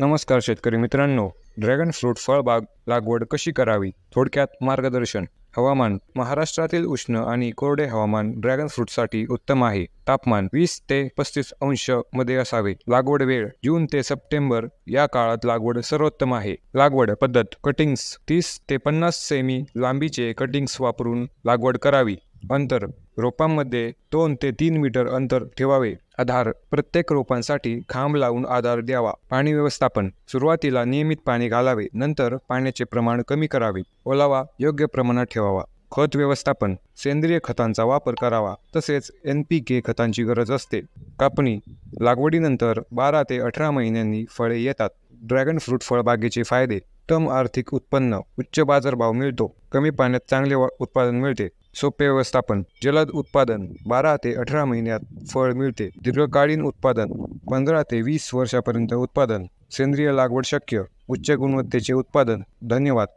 नमस्कार शेतकरी मित्रांनो. ड्रॅगन फ्रूट फळबाग लागवड कशी करावी? थोडक्यात मार्गदर्शन. हवामान. महाराष्ट्रातील उष्ण आणि कोरडे हवामान ड्रॅगन फ्रूटसाठी उत्तम आहे. तापमान वीस ते पस्तीस अंशमध्ये असावे. लागवड वेळ जून ते सप्टेंबर या काळात लागवड सर्वोत्तम आहे. लागवड पद्धत. कटिंग्स तीस ते पन्नास सेमी लांबीचे कटिंग्स वापरून लागवड करावी. अंतर रोपांमध्ये दोन ते तीन मीटर अंतर ठेवावे. आधार प्रत्येक रोपांसाठी खांब लावून आधार द्यावा. पाणी व्यवस्थापन सुरुवातीला नियमित पाणी घालावे नंतर पाण्याचे प्रमाण कमी करावे. ओलावा योग्य प्रमाणात ठेवावा. खत व्यवस्थापन सेंद्रिय खतांचा वापर करावा तसेच एन पी के खतांची गरज असते. कापणी लागवडीनंतर बारा ते अठरा महिन्यांनी फळे येतात. ड्रॅगन फ्रूट फळबागेचे फायदे उत्तम आर्थिक उत्पन्न उच्च बाजारभाव मिळतो कमी पाण्यात चांगले उत्पादन मिळते. सोपे व्यवस्थापन जलद उत्पादन बारा ते अठरा महिन्यात फळ मिळते. दीर्घकालीन उत्पादन पंधरा ते वीस वर्षापर्यंत उत्पादन सेंद्रिय लागवड शक्य उच्च गुणवत्तेचे उत्पादन. धन्यवाद.